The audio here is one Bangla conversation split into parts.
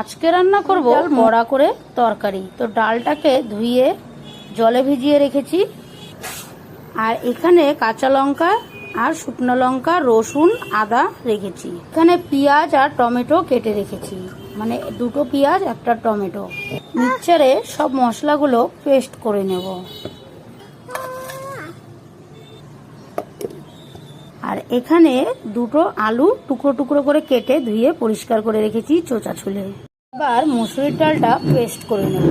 আজকে রান্না করব বড়া করে তরকারি। তো ডালটাকে ধুয়ে জলে ভিজিয়ে রেখেছি। আর এখানে কাঁচা লঙ্কা আর শুকনো লঙ্কা রসুন আদা রেখেছি। এখানে পেঁয়াজ আর টমেটো কেটে রেখেছি। মানে দুটো পেঁয়াজ একটা টমেটো। মিক্সচারে সব মশলাগুলো পেস্ট করে নেব। আর এখানে দুটো আলু টুকরো টুকরো করে কেটে ধুয়ে পরিষ্কার করে রেখেছি চোচা ছুলে। এবার মুসুরির ডালটা পেস্ট করে নেব।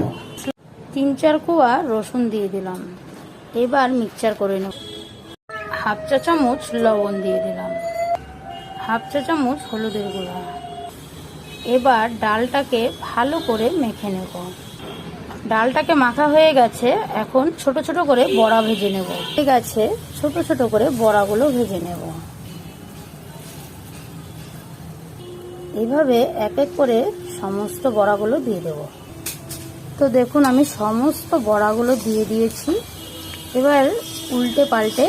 তিন চার কোয়া রসুন দিয়ে দিলাম। এবার মিক্সচার করে নেব। হাফ চা চামচ লবণ দিয়ে দিলাম। হাফ চা চামচ হলুদের গুঁড়া। এবার ডালটাকে ভালো করে মেখে নেব। ডালটাকে মাখা হয়ে গেছে, এখন ছোট ছোট করে বড়া ভেজে নেব। ঠিক আছে, ছোট ছোট করে বড়াগুলো ভেজে নেব। এইভাবে এক এক করে সমস্ত বড়াগুলো দিয়ে দেব। তো দেখুন, আমি সমস্ত বড়াগুলো দিয়ে দিয়েছি। এবার উল্টে পাল্টে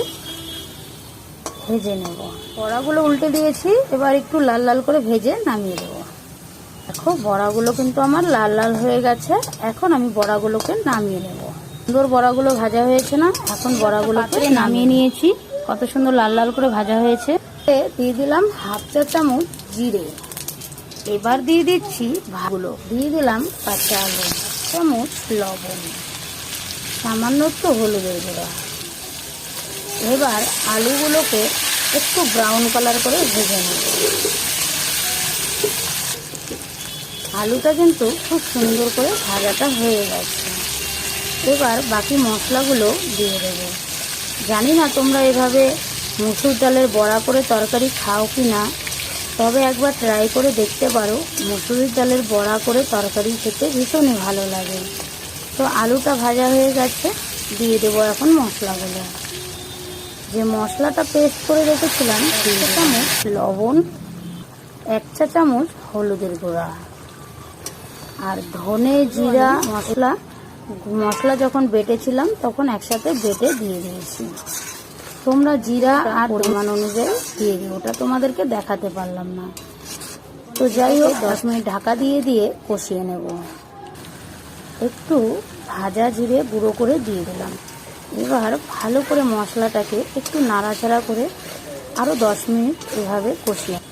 ভেজে নেব। বড়াগুলো উল্টে দিয়েছি, এবার একটু লাল লাল করে ভেজে নামিয়ে দেবো। দেখো বড়াগুলো কিন্তু আমার লাল লাল হয়ে গেছে। এখন আমি বড়াগুলোকে নামিয়ে নেব। সুন্দর বড়াগুলো ভাজা হয়েছে না? এখন বড়াগুলোকে নামিয়ে নিয়েছি। কত সুন্দর লাল লাল করে ভাজা হয়েছে। দিয়ে দিলাম হাফ চা চামচ জিরে। এবার দিয়ে দিচ্ছি ভাগুলো দিয়ে দিলাম কাঁচা আলু চামচ লবণ। সামান্য একটু হলুদের গুঁড়া। এবার আলুগুলোকে একটু ব্রাউন কালার করে ভেজে নেব। আলুটা কিন্তু খুব সুন্দর করে ভাজাটা হয়ে গেছে। এবার বাকি মশলাগুলো দিয়ে দেবো। জানি না তোমরা এভাবে মুসুর ডালের বড়া করে তরকারি খাও কি না, তবে একবার ট্রাই করে দেখতে পারো মুসুরির ডালের বড়া করে তরকারি খেতে ভীষণই ভালো লাগে। তো আলুটা ভাজা হয়ে গেছে, দিয়ে দেবো এখন মশলাগুলো। যে মশলাটা পেস্ট করে রেখেছিলাম দু চামচ লবণ, এক চা চামচ হলুদের গুঁড়া। আর ধনে, জিরা, মশলা। মশলা যখন বেটেছিলাম, তখন একসাথে বেটে দিয়ে দিয়েছি। তোমরা জিরা আর পরিমাণ অনুযায়ী দিয়ে দিও, ওটা তোমাদেরকে দেখাতে পারলাম না। তো যাই হোক, দশ মিনিট ঢাকা দিয়ে দিয়ে কষিয়ে নেব। একটু ভাজা জিরে গুঁড়ো করে দিয়ে দিলাম। এবার ভালো করে মশলাটাকে একটু নাড়াচাড়া করে আরও দশ মিনিট এভাবে কষিয়ে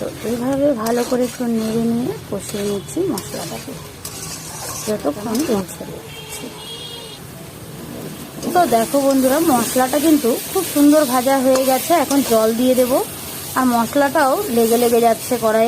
তো এইভাবে ভালো করে একটু নেড়ে নিয়ে কষিয়ে নিচ্ছি মশলাটাকে। যতক্ষণ মশলা তো দেখো বন্ধুরা, মশলাটা কিন্তু খুব সুন্দর ভাজা হয়ে গেছে। এখন জল দিয়ে দেব। আর মশলাটাও লেগে লেগে যাচ্ছে কড়াইয়ে।